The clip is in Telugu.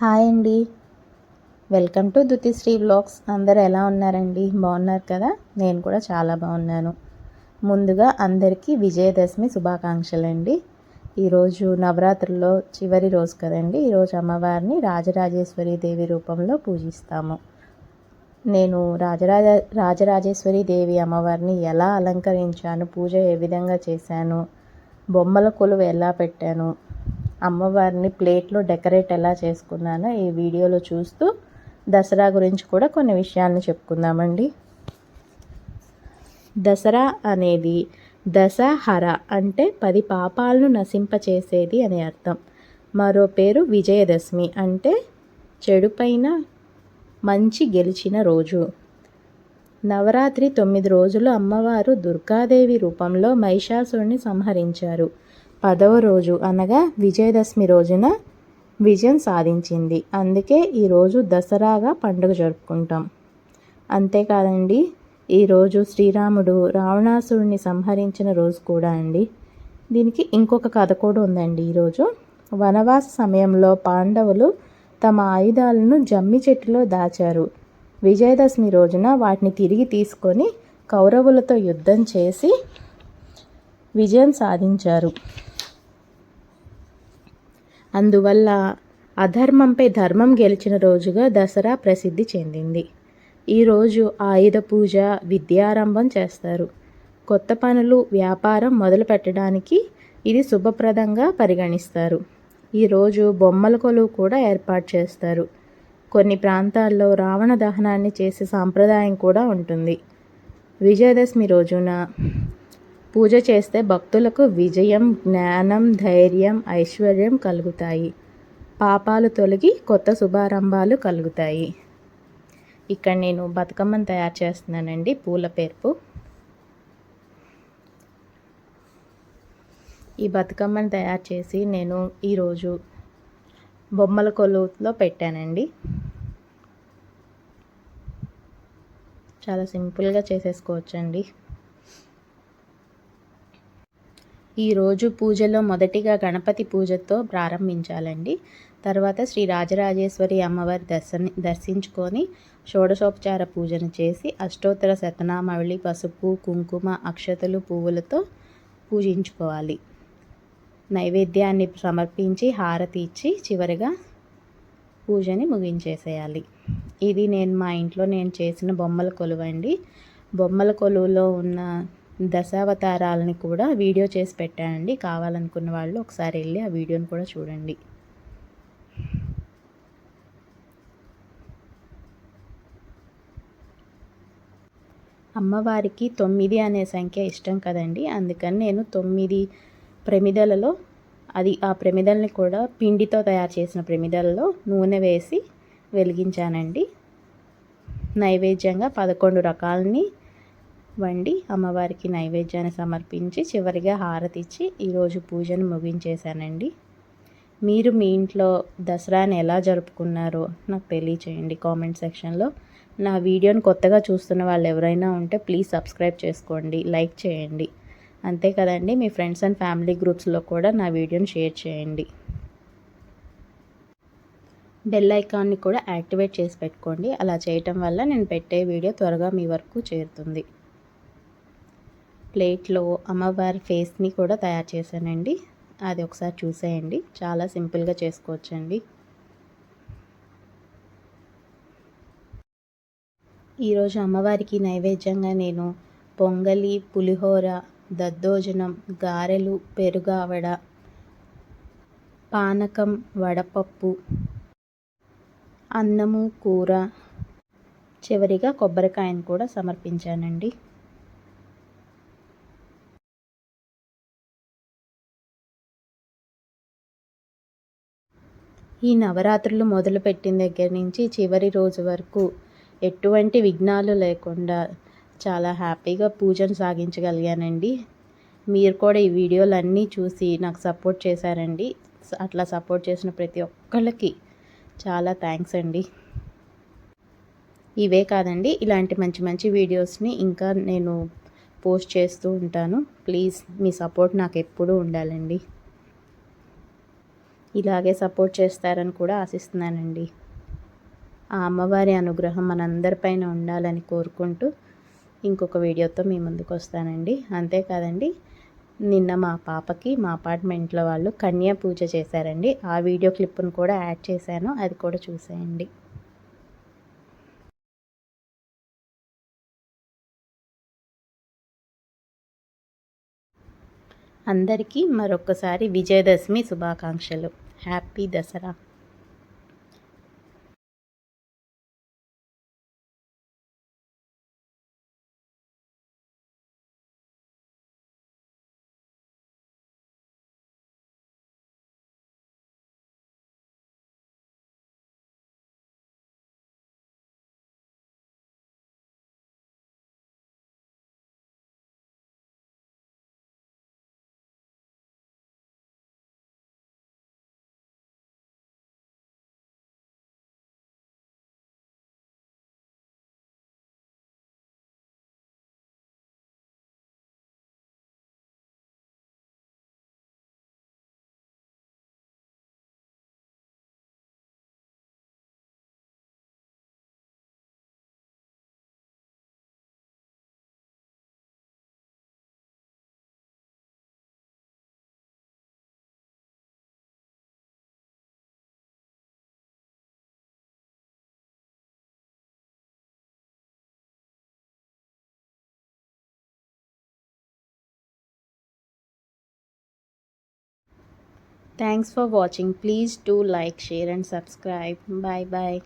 హాయ్ అండి. వెల్కమ్ టు దుతిశ్రీ బ్లాగ్స్ అందరు ఎలా ఉన్నారండి? బాగున్నారు కదా? నేను కూడా చాలా బాగున్నాను. ముందుగా అందరికీ విజయదశమి శుభాకాంక్షలు అండి ఈరోజు నవరాత్రుల్లో చివరి రోజు కదండి. ఈరోజు అమ్మవారిని రాజరాజేశ్వరి దేవి రూపంలో పూజిస్తాము. నేను రాజరాజ రాజరాజేశ్వరి దేవి అమ్మవారిని ఎలా అలంకరించాను పూజ ఏ విధంగా చేశాను బొమ్మల కొలువు ఎలా పెట్టాను అమ్మవారిని ప్లేట్లో డెకరేట్ ఎలా చేసుకున్నానో ఈ వీడియోలో చూస్తూ దసరా గురించి కూడా కొన్ని విషయాలను చెప్పుకుందామండి. దసరా అనేది దశహర అంటే పది పాపాలను నశింపచేసేది అని అర్థం. మరో పేరు విజయదశమి అంటే చెడుపైన మంచి గెలిచిన రోజు. నవరాత్రి తొమ్మిది రోజులు అమ్మవారు దుర్గాదేవి రూపంలో మహిషాసురుని సంహరించారు. పదవ రోజు అనగా విజయదశమి రోజున విజయం సాధించింది. అందుకే ఈరోజు దసరాగా పండుగ జరుపుకుంటాం. అంతేకాదండి ఈరోజు శ్రీరాముడు రావణాసురుడిని సంహరించిన రోజు కూడా అండి. దీనికి ఇంకొక కథ కూడా ఉందండి. ఈరోజు వనవాస సమయంలో పాండవులు తమ ఆయుధాలను జమ్మి చెట్టులో దాచారు. విజయదశమి రోజున వాటిని తిరిగి తీసుకొని కౌరవులతో యుద్ధం చేసి విజయం సాధించారు. అందువల్ల అధర్మంపై ధర్మం గెలిచిన రోజుగా దసరా ప్రసిద్ధి చెందింది. ఈరోజు ఆయుధ పూజ విద్యారంభం చేస్తారు. కొత్త పనులు వ్యాపారం మొదలు పెట్టడానికి ఇది శుభప్రదంగా పరిగణిస్తారు. ఈరోజు బొమ్మల కొలువు కూడా ఏర్పాటు చేస్తారు. కొన్ని ప్రాంతాల్లో రావణ దహనాన్ని చేసే సాంప్రదాయం కూడా ఉంటుంది. విజయదశమి రోజున పూజ చేస్తే భక్తులకు విజయం జ్ఞానం ధైర్యం ఐశ్వర్యం కలుగుతాయి. పాపాలు తొలగి కొత్త శుభారంభాలు కలుగుతాయి. ఇక్కడ నేను బతుకమ్మను తయారు చేస్తున్నానండి పూల పేర్పు. ఈ బతుకమ్మను తయారు చేసి నేను ఈరోజు బొమ్మల కొలువులో పెట్టానండి. చాలా సింపుల్గా చేసేసుకోవచ్చండి. ఈరోజు పూజలో మొదటిగా గణపతి పూజతో ప్రారంభించాలండి. తర్వాత శ్రీ రాజరాజేశ్వరి అమ్మవారి దర్శన దర్శించుకొని షోడశోపచార పూజను చేసి అష్టోత్తర శతనామవళి పసుపు కుంకుమ అక్షతలు పువ్వులతో పూజించుకోవాలి. నైవేద్యాన్ని సమర్పించి హారతి ఇచ్చి చివరిగా పూజని ముగించేసేయాలి. ఇది నేను మా ఇంట్లో నేను చేసిన బొమ్మల కొలువండి. బొమ్మల కొలువులో ఉన్న దశావతారాలని కూడా వీడియో చేసి పెట్టానండి. కావాలనుకున్న వాళ్ళు ఒకసారి వెళ్ళి ఆ వీడియోని కూడా చూడండి. అమ్మవారికి తొమ్మిది అనే సంఖ్య ఇష్టం కదండి. అందుకని నేను తొమ్మిది ప్రమిదలలో అది ఆ ప్రమిదల్ని కూడా పిండితో తయారు చేసిన ప్రమిదలలో నూనె వేసి వెలిగించానండి. నైవేద్యంగా పదకొండు రకాలని వండి అమ్మవారికి నైవేద్యాన్ని సమర్పించి చివరిగా హారతి ఇచ్చి ఈరోజు పూజను ముగించేశానండి. మీరు మీ ఇంట్లో దసరాని ఎలా జరుపుకున్నారో నాకు తెలియచేయండి కామెంట్ సెక్షన్లో. నా వీడియోని కొత్తగా చూస్తున్న వాళ్ళు ఎవరైనా ఉంటే ప్లీజ్ సబ్స్క్రైబ్ చేసుకోండి లైక్ చేయండి. అంతే కదండి మీ ఫ్రెండ్స్ అండ్ ఫ్యామిలీ గ్రూప్స్లో కూడా నా వీడియోని షేర్ చేయండి. బెల్ ఐకాన్ని కూడా యాక్టివేట్ చేసి పెట్టుకోండి. అలా చేయటం వల్ల నేను పెట్టే వీడియో త్వరగా మీ వరకు చేరుతుంది. ప్లేట్లో అమ్మవారి ఫేస్ని కూడా తయారు చేశానండి. అది ఒకసారి చూసేయండి. చాలా సింపుల్గా చేసుకోవచ్చండి. ఈరోజు అమ్మవారికి నైవేద్యంగా నేను పొంగలి పులిహోర దద్దోజనం గారెలు పెరుగావడ పానకం వడపప్పు అన్నము కూర చివరిగా కొబ్బరికాయను కూడా సమర్పించానండి. ఈ నవరాత్రులు మొదలుపెట్టిన దగ్గర నుంచి చివరి రోజు వరకు ఎటువంటి విఘ్నాలు లేకుండా చాలా హ్యాపీగా పూజను సాగించగలిగానండి. మీరు కూడా ఈ వీడియోలన్నీ చూసి నాకు సపోర్ట్ చేశారండి. అట్లా సపోర్ట్ చేసిన ప్రతి ఒక్కళ్ళకి చాలా థ్యాంక్స్ అండి. ఇవే కాదండి ఇలాంటి మంచి మంచి వీడియోస్ని ఇంకా నేను పోస్ట్ చేస్తూ ఉంటాను. ప్లీజ్ మీ సపోర్ట్ నాకు ఎప్పుడూ ఉండాలండి. ఇలాగే సపోర్ట్ చేస్తారని కూడా ఆశిస్తున్నానండి. ఆ అమ్మవారి అనుగ్రహం మనందరిపైన ఉండాలని కోరుకుంటూ ఇంకొక వీడియోతో మీ ముందుకు వస్తానండి. అంతేకాదండి నిన్న మా పాపకి మా అపార్ట్మెంట్లో వాళ్ళు కన్యా పూజ చేశారండి. ఆ వీడియో క్లిప్ను కూడా యాడ్ చేశాను అది కూడా చూసేయండి. అందరికీ మరొకసారి విజయదశమి శుభాకాంక్షలు. Happy Dasara. Thanks for watching. Please do like, share and subscribe. Bye bye.